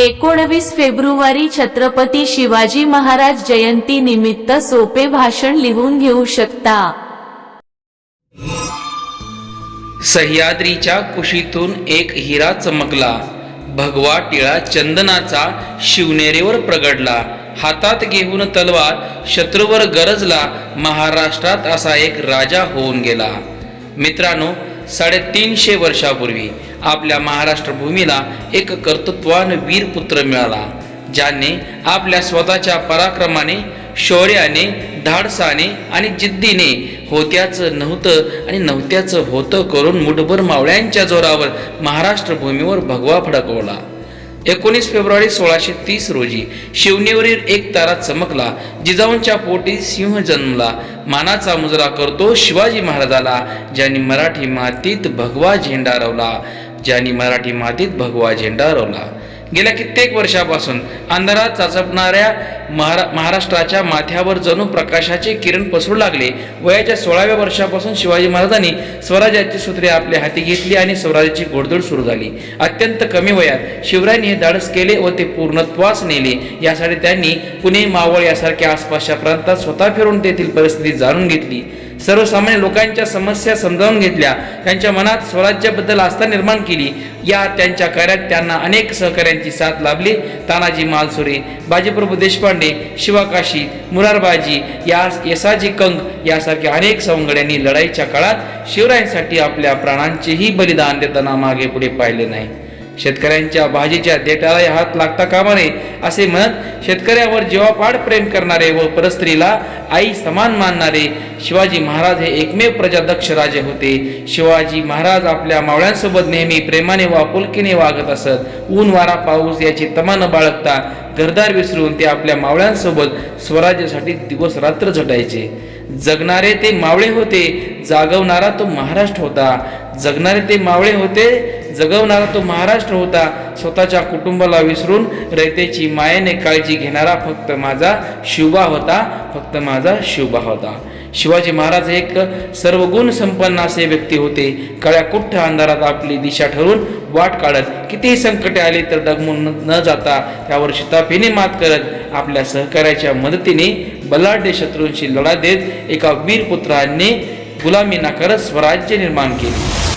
एकोणवीस फेब्रुवारी छत्रपती शिवाजी महाराज जयंती निमित्त सोपे भाषण लिहून घेऊ शकता. सह्याद्रीच्या कुशीतून एक हिरा चमकला. भगवा टिळा चंदनाचा शिवनेरीवर प्रगडला. हातात घेऊन तलवार शत्रूवर गरजला. महाराष्ट्रात असा एक राजा होऊन गेला. मित्रांनो साडेतीनशे वर्षापूर्वी आपल्या महाराष्ट्र भूमीला एक कर्तृत्वान वीरपुत्र मिळाला ज्याने आपल्या स्वतःच्या पराक्रमाने शौर्याने धाडसाने आणि जिद्दीने होत्याचं नव्हतं आणि नव्हत्याचं होतं करून मुठभर मावळ्यांच्या जोरावर महाराष्ट्र भूमीवर भगवा फडकवला. एकोणीस फेब्रुवारी सोळाशे तीस रोजी शिवनेवरील एक तारा चमकला जिजाऊंच्या पोटी सिंह जन्मला. मानाचा मुजरा करतो शिवाजी महाराजाला ज्यांनी मराठी मातीत भगवा झेंडा रवला. ज्यांनी मराठी मातीत भगवा झेंडा रोवला. गेल्या कित्येक वर्षापासून अंधारात चाचपणाऱ्या महारा महाराष्ट्राच्या माथ्यावर जणू प्रकाशाचे किरण पसरू लागले. वयाच्या सोळाव्या वर्षापासून शिवाजी महाराजांनी स्वराज्याची सूत्रे आपल्या हाती घेतली आणि स्वराज्याची गोडधोड सुरू झाली. अत्यंत कमी वयात शिवरायांनी हे धाडस केले व ते पूर्णत्वास नेले. यासाठी त्यांनी पुणे मावळ यासारख्या आसपासच्या प्रांतात स्वतः फिरून तेथील परिस्थिती जाणून घेतली. सर्वसामान्य लोकांच्या समस्या समजावून घेतल्या. त्यांच्या मनात स्वराज्याबद्दल आस्था निर्माण केली. या त्यांच्या कार्यात त्यांना अनेक सहकाऱ्यांची साथ लाभली. तानाजी मालसुरे बाजीप्रभू देशपांडे शिवाकाशी मुरारबाजी या यसाजी कंग यासारख्या अनेक सवंगड्यांनी लढाईच्या काळात शिवरायांसाठी आपल्या प्राणांचेही बलिदान देताना मागे पुढे पाहिले नाही. शेतकऱ्यांच्या भाजीच्या देठालाही हात लागता कामा नये असे म्हणत शेतकऱ्यावर जीवापाड प्रेम करणारे व परस्त्रीला आई समान मानणारे शिवाजी महाराज हे एकमेव प्रजादक्ष राजे होते. शिवाजी महाराज आपल्या मावळ्यांसोबत नेहमी प्रेमाने व आपुलकीने वागत असत. ऊन वारा पाऊस याची तमा न बाळगता घरदार विसरून ते आपल्या मावळ्यांसोबत स्वराज्यासाठी दिवस रात्र झटायचे. जगणारे ते मावळे होते जागवणारा तो महाराष्ट्र होता. जगणारे ते मावळे होते जगवणारा तो महाराष्ट्र होता स्वतःच्या कुटुंबाला विसरून रयतेची मायेने काळजी घेणारा फक्त माझा शिवबा होता फक्त माझा शिवबा होता. शिवाजी महाराज एक एक सर्वगुण संपन्न असे व्यक्ती होते. काळ्या कुठ्ठ अंधारात आपली दिशा ठरवून वाट काढत कितीही संकटे आली तर डगमून न- न जाता त्यावर शिताफीने मात करत आपल्या सहकार्याच्या मदतीने बलाढ्य शत्रूंशी लढा देत एका वीर पुत्राने गुलामी नाकारत स्वराज्य निर्माण केले.